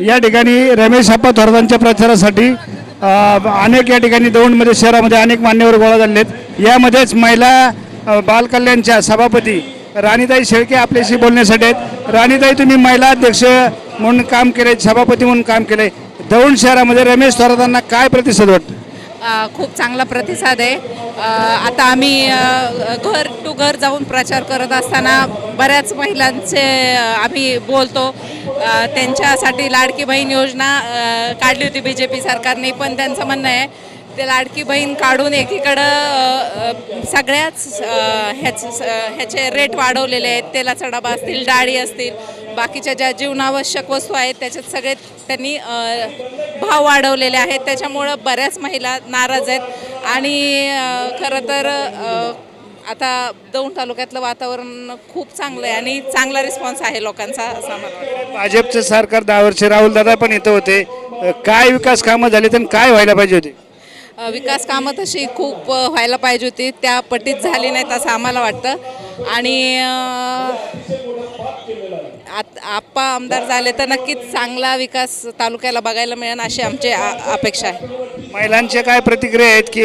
या ठिकाणी रमेश आप्पा थोरातांच्या प्रचारासाठी अनेक या ठिकाणी दौंडमध्ये शहरामध्ये अनेक मान्यवर गोळा झालेले आहेत. यामध्येच महिला बालकल्याणच्या सभापती राणीताई शेळके आपल्याशी बोलण्यासाठी आहेत. राणीताई तुम्ही महिला अध्यक्ष म्हणून काम केले सभापती म्हणून काम केले दौंड शहरामध्ये रमेश थोरातांना काय प्रतिसाद वाटतं? खूप चांगला प्रतिसाद आहे. आता आम्ही घर टू घर जाऊन प्रचार करत असताना बऱ्याच महिलांचे आम्ही बोलतो त्यांच्यासाठी लाडकी बहीण योजना काढली होती बी जे पी सरकारने पण त्यांचं म्हणणं आहे ते लाडकी बहीण काढून एकीकडं सगळ्याच ह्याच ह्याचे रेट वाढवलेले आहेत. तेलाचा डबा असतील डाळी असतील बाकीच्या ज्या जीवनावश्यक वस्तू आहेत त्याच्यात सगळे त्यांनी भाव वाढवलेले आहेत. त्याच्यामुळं बऱ्याच महिला नाराज आहेत. आणि खरं तर आता दौंड तालुक्यातलं वातावरण खूप चांगलं आहे आणि चांगला रिस्पॉन्स आहे लोकांचा असं मला भाजपचं सरकार दहा वर्ष राहुल दादा पण येत होते. काय विकास कामं झाले तर काय व्हायला पाहिजे होते? विकास कामं तशी खूप व्हायला पाहिजे होती. त्या पटीत झाली नाहीत असं आम्हाला वाटतं. आणि आत आप्पा आमदार झाले तर नक्कीच चांगला विकास तालुक्याला बघायला मिळेल अशी आमची आ- अपेक्षा आहे. महिलांच्या काय प्रतिक्रिया आहेत की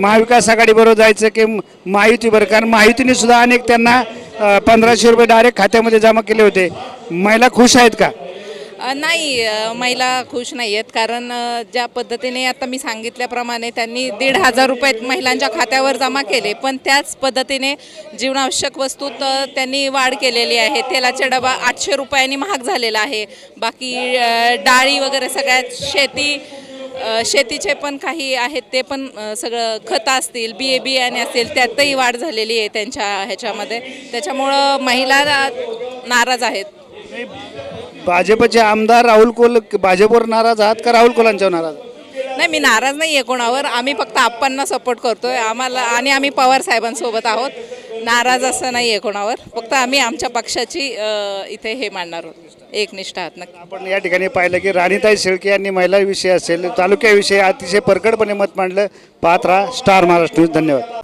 महाविकास आघाडीबरोबर जायचं की महायुतीबरोबर कारण महायुतीने सुद्धा अनेक त्यांना पंधराशे रुपये डायरेक्ट खात्यामध्ये जमा केले होते. महिला खुश आहेत का? नाही महिला खुश नाही आहेत. कारण ज्या पद्धतीने आता मी सांगितल्याप्रमाणे त्यांनी दीड हजार रुपये महिलांच्या खात्यावर जमा केले. पण त्याच पद्धतीने जीवनावश्यक वस्तूत त्यांनी वाढ केलेली आहे. तेलाचा डबा आठशे रुपयांनी महाग झालेला आहे. बाकी डाळी वगैरे सगळ्यात शेती शेतीचे पण काही आहेत ते पण सगळं खतं असतील बिये बियाणे असतील त्यातही वाढ झालेली आहे त्यांच्या ह्याच्यामध्ये. त्याच्यामुळं महिला नाराज आहेत. भाजपचे आमदार राहुल कोल भाजपवर नाराज आहात का राहुल कोलांच्यावर नाराज? आहात? नाही मी नाराज नाही आहे कोणावर. आम्ही फक्त आप्पांना सपोर्ट करतोय. आम्हाला आणि आम्ही पवार साहेबांसोबत आहोत. नाराज असं नाही आहे कोणावर. फक्त आम्ही आमच्या पक्षाची अ, इथे हे मांडणार आहोत. एकनिष्ठ आहात नक्की. आपण या ठिकाणी पाहिलं की राणीताई शेळके यांनी महिलाविषयी असेल तालुक्याविषयी अतिशय परकडपणे मत मांडलं. पाहत राहा. Star Maharashtra news. धन्यवाद.